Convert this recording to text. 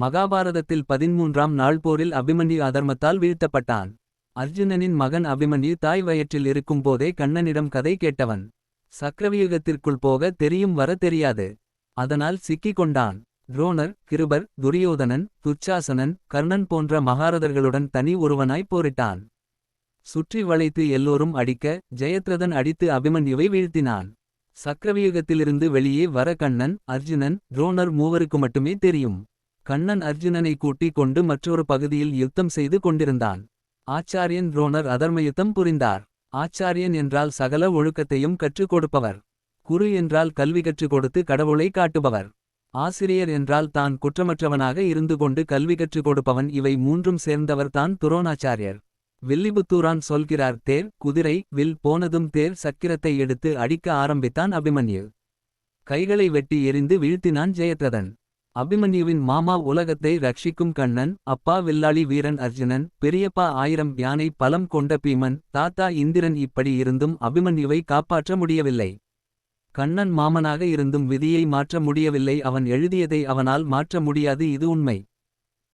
மகாபாரதத்தில் பதின்மூன்றாம் நாள் போரில் அபிமன்யு அதர்மத்தால் வீழ்த்தப்பட்டான். அர்ஜுனனின் மகன் அபிமன்யு தாய் வயிற்றில் இருக்கும் போதே கண்ணனிடம் கதை கேட்டவன். சக்கரவியுகத்திற்குள் போக தெரியும் வர தெரியாது. அதனால் சிக்கிக் கொண்டான். துரோணர் கிருபர் துரியோதனன் துச்சாசனன் கர்ணன் போன்ற மகாரதர்களுடன் தனி ஒருவனாய் போரிட்டான். சுற்றி வளைத்து எல்லோரும் அடிக்க ஜெயத்ரதன் அடித்து அபிமன்யுவை வீழ்த்தினான். சக்கரவியுகத்திலிருந்து வெளியே வர கண்ணன் அர்ஜுனன் துரோணர் மூவருக்கு மட்டுமே தெரியும். கண்ணன் அர்ஜுனனை கூட்டிக் கொண்டு மற்றொரு பகுதியில் யுத்தம் செய்து கொண்டிருந்தான். ஆச்சாரியன் துரோணர் அதர்மயுத்தம் புரிந்தார். ஆச்சாரியன் என்றால் சகல ஒழுக்கத்தையும் கற்றுக் கொடுப்பவர். குரு என்றால் கல்வி கற்றுக் கொடுத்து கடவுளை காட்டுபவர். ஆசிரியர் என்றால் தான் குற்றமற்றவனாக இருந்து கொண்டு கல்வி கற்றுக் கொடுப்பவன் இவை மூன்றும் சேர்ந்தவர் தான் துரோணாச்சாரியர். வில்லிபுத்தூரான் சொல்கிறார் தேர் குதிரை வில் போனதும் தேர் சக்கிரத்தை எடுத்து அடிக்க ஆரம்பித்தான் அபிமன்யு. கைகளை வெட்டி எறிந்து வீழ்த்தினான் ஜெயத்ரதன். அபிமன்யுவின் மாமா உலகத்தை ரட்சிக்கும் கண்ணன் அப்பா வில்லாளி வீரன் அர்ஜுனன் பெரியப்பா ஆயிரம் யானை பலம் கொண்ட பீமன் தாத்தா இந்திரன் இப்படி இருந்தும் அபிமன்யுவை காப்பாற்ற முடியவில்லை. கண்ணன் மாமனாக இருந்தும் விதியை மாற்ற முடியவில்லை அவன் எழுதியதை அவனால் மாற்ற முடியாது இது உண்மை.